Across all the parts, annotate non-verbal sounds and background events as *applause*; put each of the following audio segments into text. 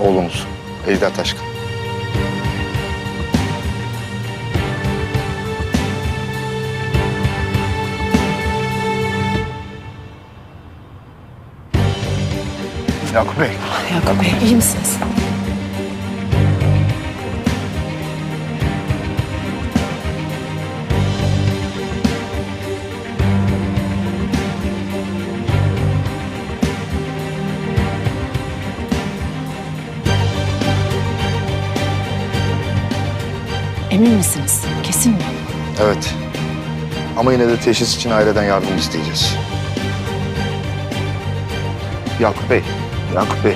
Oğlumuz Ejder Taşkın. Yakup Bey, Yakup Bey iyi misiniz? Emin misiniz? Kesin mi? evet. Ama yine de teşhis için aileden yardım isteyeceğiz. Yakup Bey, Yakup Bey.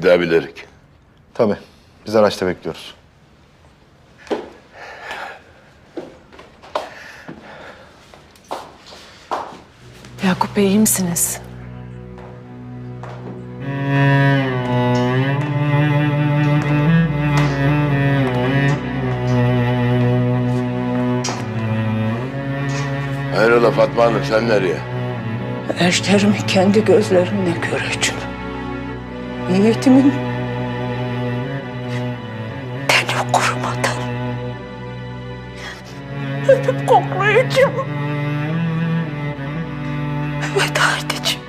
Gidebilirik. Tabii, biz araçta bekliyoruz. Yakup Bey iyi misiniz? Hayrola Fatma Hanım sen nereye? Ejderimi kendi gözlerimle göreceğim. Yiğitimin beni kurumadan öpüp koklayacağım. Veda edeceğim.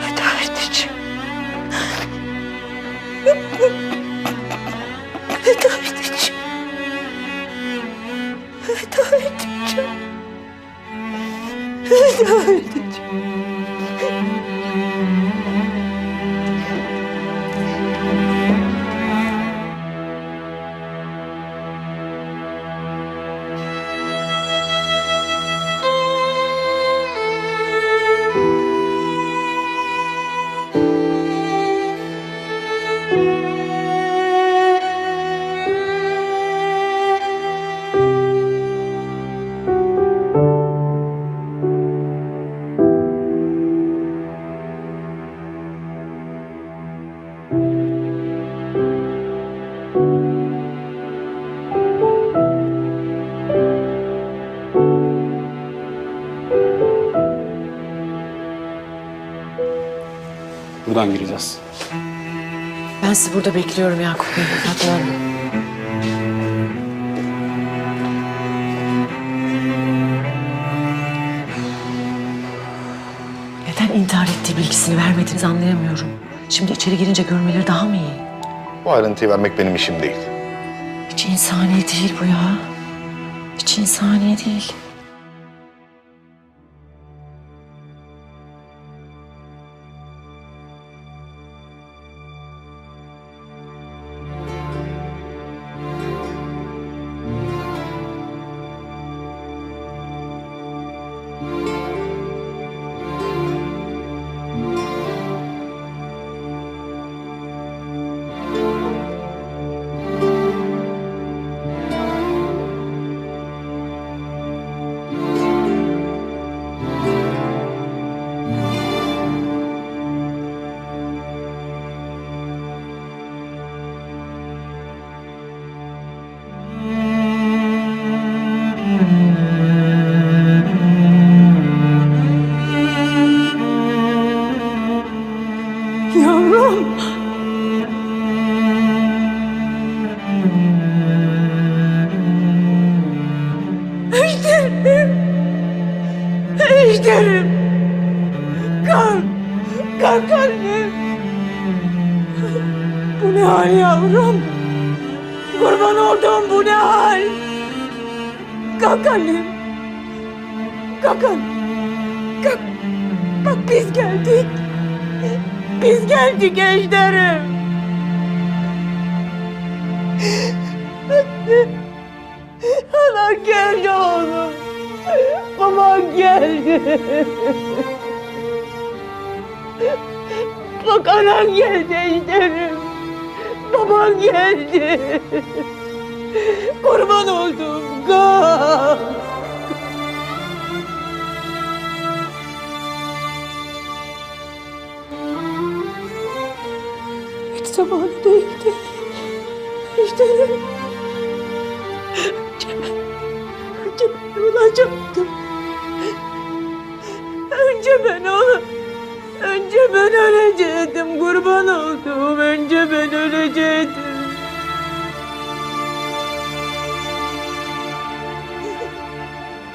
Veda edeceğim. Veda edeceğim. Veda edeceğim. Veda edeceğim. Buradan gireceğiz. Ben sizi burada bekliyorum Yakup Bey. Fatma Hanım. Neden intihar ettiği bilgisini vermediniz anlayamıyorum. Şimdi içeri girince görmeleri daha mı iyi? Bu ayrıntıyı vermek benim işim değil. Hiç insani değil bu ya. Hiç insani değil. Yavrum. Kalk annem. Bu ne hal yavrum? Kurban olduğum bu ne hal? Kalk annem. Kalk annem. Kalk. Bak biz geldik. Biz geldik ejderim. Anan geldi oğlum. Baban geldi. Bak anan geldi ejderim. Baban geldi. Kurban oldum. Gaz. Hiç zamanı değildi. Ejderim. Önce ben olacaktım. Önce ben olacaktım önce ben ölecektim kurban olduğum. Önce ben ölecektim.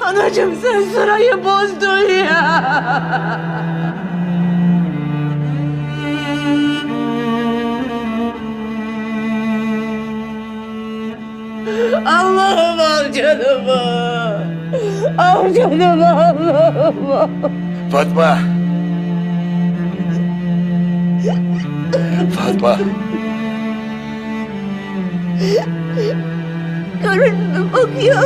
Anacığım sen sırayı bozdun ya. Allah'ım al canımı. Al canımı Allah'ım. Fatma. Fatma. Görün bak ya.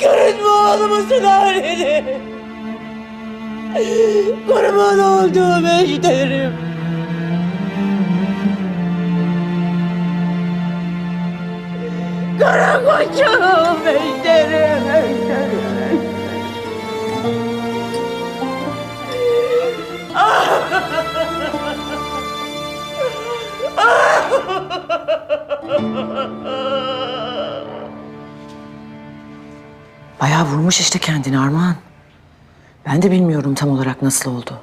Görün mü oğlumuzun halini? Kurban olduğum ejderim. Kara koçum ejderim, ejderim. Bayağı vurmuş işte kendini Armağan. Ben de bilmiyorum tam olarak nasıl oldu.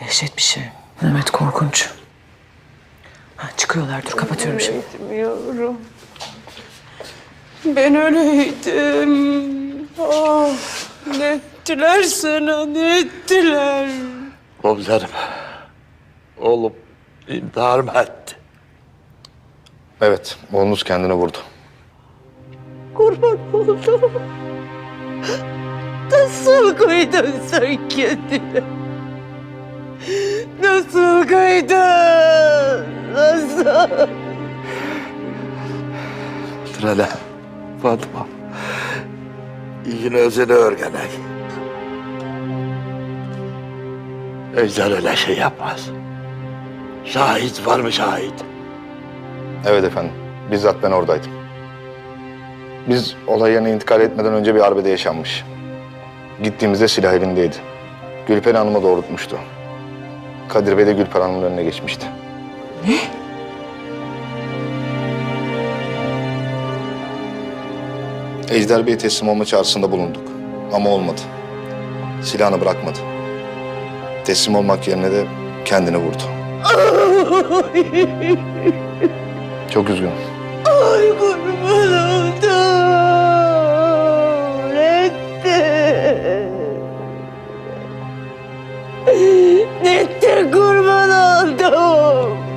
Dehşet bir şey. Evet korkunç. Ha, çıkıyorlar dur kapatıyorum şimdi. Bilmiyorum. Ben öyleydim. Ah, ne ettiler sana, ne ettiler? Komiserim. Oğlum intihar mı etti? Evet, oğlunuz kendini vurdu. Kurban oldum. Nasıl kıydın sen kendine? Nasıl kıydın? Nasıl? Trele. Fatma. İşin özünü örgenek. Ejder öyle şey yapmaz. Şahit var mı şahit? Evet efendim, bizzat ben oradaydım. Biz olay yerine intikal etmeden önce bir arbede yaşanmış. Gittiğimizde silah elindeydi. Gülper Hanım'ı doğrultmuştu. Kadir Bey de Gülper Hanım'ın önüne geçmişti. Ne? Ejder Bey teslim olma çağrısında bulunduk. Ama olmadı. Silahını bırakmadı teslim olmak yerine de kendini vurdu. *laughs* Çok üzgünüm. Ay kurban oldum. Nettir. Nettir kurban oldum.